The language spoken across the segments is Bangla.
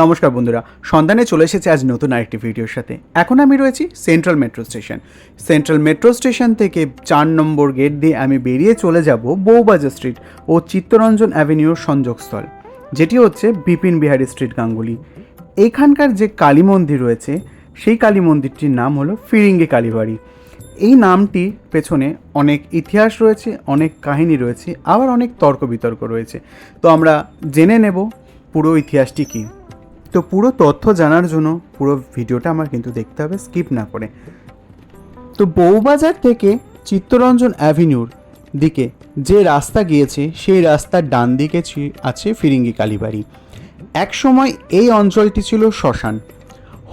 নমস্কার বন্ধুরা, সন্ধানে চলে এসেছে আজ নতুন আরেকটি ভিডিওর সাথে। এখন আমি রয়েছি central metro station central metro station থেকে চার নম্বর গেট দিয়ে আমি বেরিয়ে চলে যাব বৌবাজার স্ট্রিট ও চিত্তরঞ্জন অ্যাভিনিউর সংযোগস্থল, যেটি হচ্ছে বিপিন বিহারী স্ট্রিট গাঙ্গুলি। এখানকার যে কালী মন্দির রয়েছে, সেই কালী মন্দিরটির নাম হলো ফিরিঙ্গি কালীবাড়ি। এই নামটির পেছনে অনেক ইতিহাস রয়েছে, অনেক কাহিনী রয়েছে, আবার অনেক তর্ক বিতর্ক রয়েছে। তো আমরা জেনে নেব পুরো ইতিহাসটি কী। তো পুরো তথ্য জানার জন্য পুরো ভিডিওটা আমার কিন্তু দেখতে হবে, স্কিপ না করে। তো বউবাজার থেকে চিত্তরঞ্জন অ্যাভিনিউর দিকে যে রাস্তা গিয়েছে, সেই রাস্তার ডান দিকে আছে ফিরিঙ্গি কালীবাড়ি। একসময় এই অঞ্চলটি ছিল শ্মশান।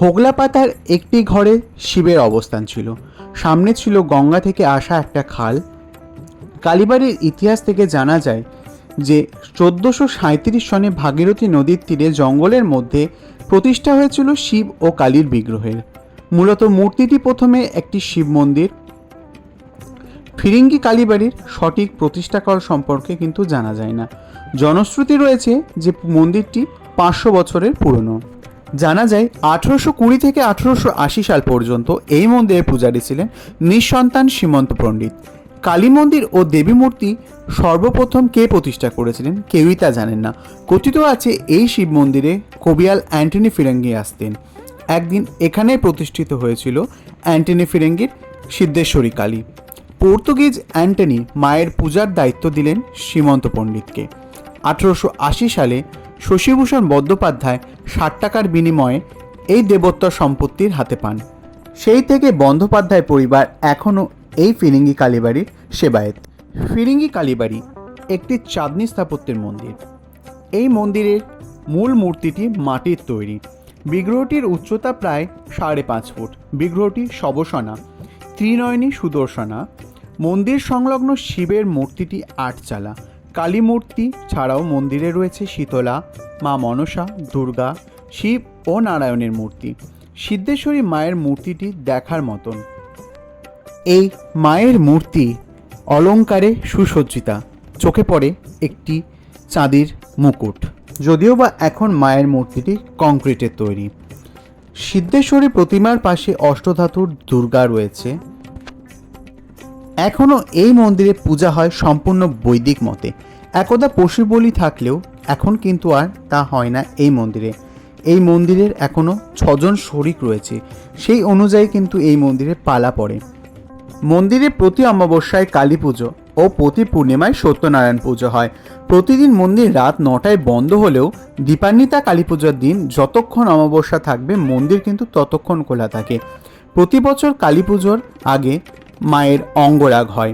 হোগলাপাতার একটি ঘরে শিবের অবস্থান ছিল। সামনে ছিল গঙ্গা থেকে আসা একটা খাল। কালীবাড়ির ইতিহাস থেকে জানা যায় যে চোদ্দোশো সাঁত্রিশ সনে ভাগীরথী নদীর তীরে জঙ্গলের মধ্যে প্রতিষ্ঠা হয়েছিল শিব ও কালীর বিগ্রহের। মূলত মূর্তিটি প্রথমে একটি শিব মন্দির। ফিরিঙ্গি কালীবাড়ির সঠিক প্রতিষ্ঠাকাল সম্পর্কে কিন্তু জানা যায় না। জনশ্রুতি রয়েছে যে মন্দিরটি পাঁচশো বছরের পুরনো। জানা যায় আঠেরোশো কুড়ি থেকে আঠেরোশো আশি সাল পর্যন্ত এই মন্দিরের পূজারী ছিলেন নিঃসন্তান সীমন্ত পণ্ডিত। কালী মন্দির ও দেবী মূর্তি সর্বপ্রথম কে প্রতিষ্ঠা করেছিলেন কেউই তা জানেন না। কথিত আছে এই শিব মন্দিরে কবিয়াল অ্যান্টনি ফিরঙ্গি আসতেন। একদিন এখানে প্রতিষ্ঠিত হয়েছিল অ্যান্টনি ফিরেঙ্গির সিদ্ধেশ্বরী কালী। পর্তুগিজ অ্যান্টনি মায়ের পূজার দায়িত্ব দিলেন সীমন্ত পণ্ডিতকে। আঠেরোশো আশি সালে শশীভূষণ বন্দ্যোপাধ্যায় ষাট টাকার বিনিময়ে এই দেবোত্তর সম্পত্তির হাতে পান। সেই থেকে বন্দ্যোপাধ্যায় পরিবার এখনও এই ফিরিঙ্গি কালীবাড়ির সেবায়েত। ফিরিঙ্গি কালীবাড়ি একটি চাঁদনি স্থাপত্যের মন্দির। এই মন্দিরের মূল মূর্তিটি মাটির তৈরি। বিগ্রহটির উচ্চতা প্রায় সাড়ে পাঁচ ফুট। বিগ্রহটি শবসনা ত্রিনয়নী সুদর্শনা। মন্দির সংলগ্ন শিবের মূর্তিটি আটচালা কালী মূর্তি ছাড়াও মন্দিরে রয়েছে শীতলা, মা মনসা, দুর্গা, শিব ও নারায়ণের মূর্তি। সিদ্ধেশ্বরী মায়ের মূর্তিটি দেখার মতন। এই মায়ের মূর্তি অলংকারে সুসজ্জিতা। চোখে পড়ে একটি চাঁদির মুকুট। যদিও বা এখন মায়ের মূর্তিটি কংক্রিটের তৈরি। সিদ্ধেশ্বরী প্রতিমার পাশে অষ্টধাতুর দুর্গা রয়েছে। এখনও এই মন্দিরে পূজা হয় সম্পূর্ণ বৈদিক মতে। একদা পশু বলি থাকলেও এখন কিন্তু আর তা হয় না এই মন্দিরে। এই মন্দিরের এখনও ছজন শরিক রয়েছে। সেই অনুযায়ী কিন্তু এই মন্দিরে পালা পড়ে। মন্দিরে প্রতি অমাবস্যায় কালী পুজো ও প্রতি পূর্ণিমায় সত্যনারায়ণ পুজো হয়। প্রতিদিন মন্দির রাত নটায় বন্ধ হলেও দীপান্বিতা কালী পুজোর দিন যতক্ষণ অমাবস্যা থাকবে, মন্দির কিন্তু ততক্ষণ খোলা থাকে। প্রতি বছর কালী পুজোর আগে মায়ের অঙ্গরাগ হয়।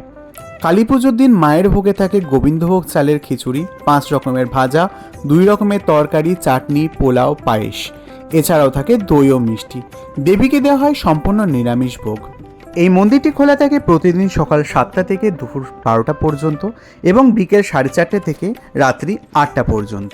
কালী পুজোর দিন মায়ের ভোগে থাকে গোবিন্দভোগ চালের খিচুড়ি, পাঁচ রকমের ভাজা, দুই রকমের তরকারি, চাটনি, পোলাও, পায়েস। এছাড়াও থাকে দই ও মিষ্টি। দেবীকে দেওয়া হয় সম্পূর্ণ নিরামিষ ভোগ এই মন্দিরটি খোলা থাকে প্রতিদিন সকাল সাতটা থেকে দুপুর বারোটা পর্যন্ত এবং বিকেল সাড়ে চারটে থেকে রাত্রি আটটা পর্যন্ত।